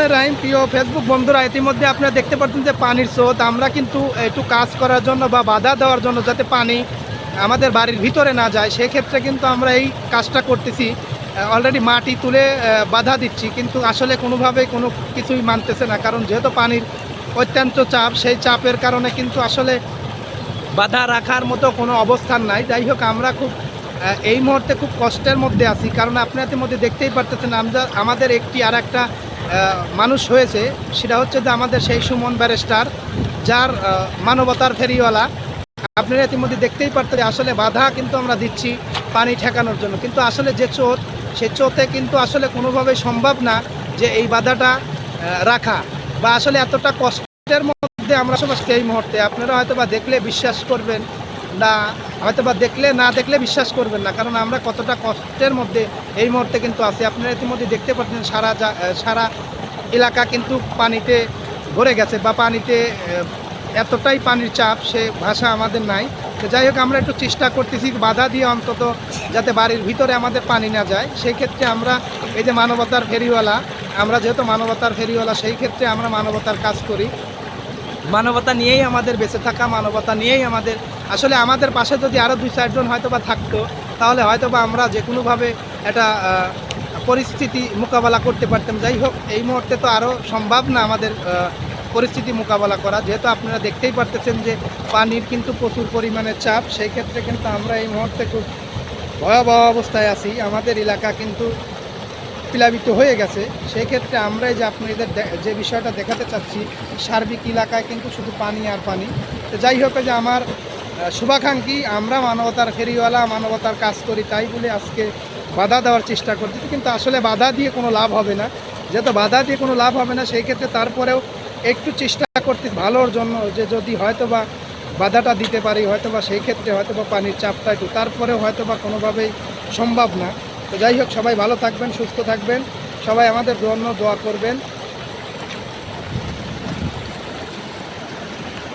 রহমান রাহিম প্রিয় ফেসবুক বন্ধুরা, ইতিমধ্যে আপনারা দেখতে পাচ্ছেন যে পানির স্রোত। আমরা কিন্তু একটু কাজ করার জন্য বা বাধা দেওয়ার জন্য যাতে পানি আমাদের বাড়ির ভিতরে না যায়, সেক্ষেত্রে কিন্তু আমরা এই কাজটা করতেছি। অলরেডি মাটি তুলে বাধা দিচ্ছি, কিন্তু আসলে কোনোভাবেই কোনো কিছুই মানতেছে না। কারণ যেহেতু পানির অত্যন্ত চাপ, সেই চাপের কারণে কিন্তু আসলে বাধা রাখার মতো কোনো অবস্থান নাই। যাই হোক, আমরা খুব এই মুহূর্তে খুব কষ্টের মধ্যে আছি। কারণ আপনাদের মধ্যে দেখতেই পারতেছেন, আমরা, আমাদের একটি আর একটা মানুষ হয়েছে, সেটা হচ্ছে যে আমাদের সেই সুমন ব্যারিস্টার, যার মানবতার ফেরিওয়ালা। আপনারা ইতিমধ্যে দেখতেই পারতেন আসলে বাধা কিন্তু আমরা দিচ্ছি পানি ঠেকানোর জন্য। কিন্তু আসলে যে চোট, সে চোতে কিন্তু আসলে কোনোভাবেই সম্ভব না যে এই বাধাটা রাখা। বা আসলে এতটা কষ্টের মধ্যে আমরা সবাই এই মুহূর্তে। আপনারা হয়তো বা দেখলে বিশ্বাস করবেন না হয়তো বা দেখলে, না দেখলে বিশ্বাস করবেন না। কারণ আমরা কতটা কষ্টের মধ্যে এই মুহূর্তে কিন্তু আছি। আপনারা ইতিমধ্যে দেখতে পাচ্ছেন সারা সারা এলাকা কিন্তু পানিতে ভরে গেছে বা পানিতে এতটাই পানির চাপ, সে ভাষা আমাদের নাই। তো যাই হোক, আমরা একটু চেষ্টা করতেছি বাধা দিয়ে অন্তত যাতে বাড়ির ভিতরে আমাদের পানি না যায়। সেই ক্ষেত্রে আমরা এই যে মানবতার ফেরিওয়ালা, আমরা যেহেতু মানবতার ফেরিওয়ালা, সেই ক্ষেত্রে আমরা মানবতার কাজ করি। মানবতা নিয়েই আমাদের বেঁচে থাকা, মানবতা নিয়েই আমাদের, আসলে আমাদের পাশে যদি আরও দুই চারজন হয়তো বা থাকতো, তাহলে হয়তো বা আমরা যে কোনোভাবে একটা পরিস্থিতি মোকাবেলা করতে পারতাম। যাই হোক, এই মুহূর্তে তো আরও সম্ভব না আমাদের পরিস্থিতি মোকাবেলা করা। যেহেতু আপনারা দেখতেই পারতেছেন যে পানির কিন্তু প্রচুর পরিমাণে চাপ, সেই ক্ষেত্রে কিন্তু আমরা এই মুহূর্তে খুব ভয়াবহ অবস্থায় আছি। আমাদের এলাকা কিন্তু প্লাবিত হয়ে গেছে সেই ক্ষেত্রে আমরা এই যে আপনাদের যে বিষয়টা দেখাতে চাচ্ছি, সার্বিক এলাকায় কিন্তু শুধু পানি আর পানি। তো যাই হোক যে আমার শুভাকাঙ্ক্ষী, আমরা মানবতার ফেরিওয়ালা, মানবতার কাজ করি তাই বলে আজকে বাধা দেওয়ার চেষ্টা করতেছি কিন্তু আসলে বাধা দিয়ে কোনো লাভ হবে না। যেহেতু বাধা দিয়ে কোনো লাভ হবে না, সেই ক্ষেত্রে তারপরেও একটু চেষ্টা করতে ভালোর জন্য যে যদি হয়তো বা বাধাটা দিতে পারি হয়তো বা সেই ক্ষেত্রে হয়তো বা পানির চাপটা একটু, তারপরেও হয়তো বা কোনোভাবেই সম্ভব না। তো যাই হোক সবাই ভালো থাকবেন সুস্থ থাকবেন। সবাই আমাদের জন্য দোয়া করবেন।